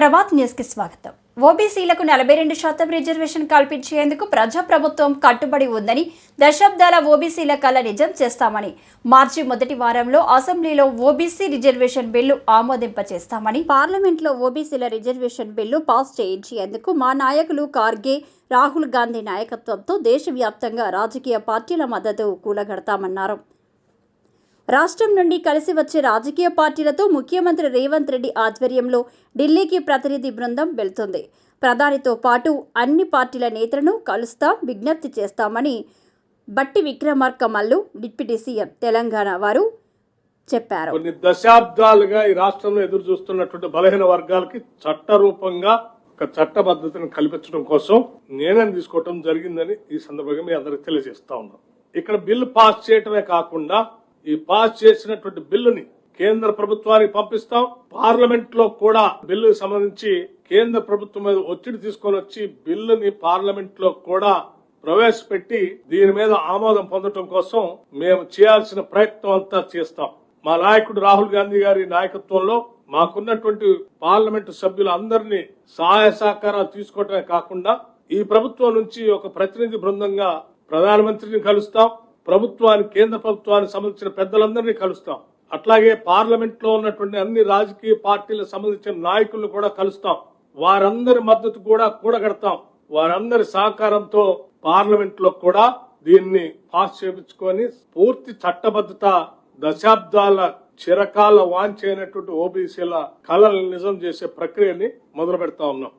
ప్రభాత్ న్యూస్కి స్వాగతం. ఓబీసీలకు నలభై రెండు శాతం రిజర్వేషన్ కల్పించేందుకు ప్రజాప్రభుత్వం కట్టుబడి ఉందని దశాబ్దాల ఓబీసీల కళ నిజం చేస్తామని మార్చి మొదటి వారంలో అసెంబ్లీలో ఓబీసీ రిజర్వేషన్ బిల్లు ఆమోదింప చేస్తామని పార్లమెంట్లో ఓబీసీల రిజర్వేషన్ బిల్లు పాస్ చేయించేందుకు మా నాయకులు కార్గే రాహుల్ గాంధీ నాయకత్వంతో దేశవ్యాప్తంగా రాజకీయ పార్టీల మద్దతు కూలగడతామన్నారు. రాష్ట్రం నుండి కలిసి వచ్చే రాజకీయ పార్టీలతో ముఖ్యమంత్రి రేవంత్ రెడ్డి ఆధ్వర్యంలో ఢిల్లీకి ప్రతినిధి బృందం వెళ్తుంది. ప్రధానితో పాటు అన్ని పార్టీల నేతలను కలుస్తాం విజ్ఞప్తి చేస్తామని బట్టి విక్రమార్క మల్లు డిప్యూటీ సీఎం తెలంగాణ వారు చెప్పారు. కొన్ని దశాబ్దాలుగా ఈ రాష్ట్రంలో ఎదురు చూస్తున్నటువంటి బలహీన వర్గాలకి చట్టరూపంగా ఒక చట్ట పద్ధతిని కల్పించడం కోసం నిర్ణయం తీసుకోవటం జరిగిందని ఈ సందర్భంగా మీ అందరికి తెలియజేస్తా ఉన్నాం. ఇక్కడ బిల్లు పాస్ చేయటమే కాకుండా ఈ పాస్ చేసినటువంటి బిల్లుని కేంద్ర ప్రభుత్వానికి పంపిస్తాం. పార్లమెంట్లో కూడా బిల్లుకు సంబంధించి కేంద్ర ప్రభుత్వం మీద ఒత్తిడి తీసుకొని వచ్చి బిల్లుని పార్లమెంట్లో కూడా ప్రవేశపెట్టి దీని మీద ఆమోదం పొందడం కోసం మేము చేయాల్సిన ప్రయత్నం అంతా చేస్తాం. మా నాయకుడు రాహుల్ గాంధీ గారి నాయకత్వంలో మాకున్నటువంటి పార్లమెంటు సభ్యులందరినీ సహాయ సహకారాలు తీసుకోవటమే కాకుండా ఈ ప్రభుత్వం నుంచి ఒక ప్రతినిధి బృందంగా ప్రధానమంత్రిని కలుస్తాం. ప్రభుత్వానికి కేంద్ర ప్రభుత్వానికి సంబంధించిన పెద్దలందరినీ కలుస్తాం. అట్లాగే పార్లమెంట్లో ఉన్నటువంటి అన్ని రాజకీయ పార్టీలకు సంబంధించిన నాయకులను కూడా కలుస్తాం. వారందరి మద్దతు కూడా కూడగడతాం. వారందరి సహకారంతో పార్లమెంట్లో కూడా దీన్ని పాస్ చేయించుకొని పూర్తి చట్టబద్ధత దశాబ్దాల చిరకాల వాంఛైనటువంటి ఓబీసీల కళలను నిజం చేసే ప్రక్రియని మొదలు పెడతా ఉన్నాం.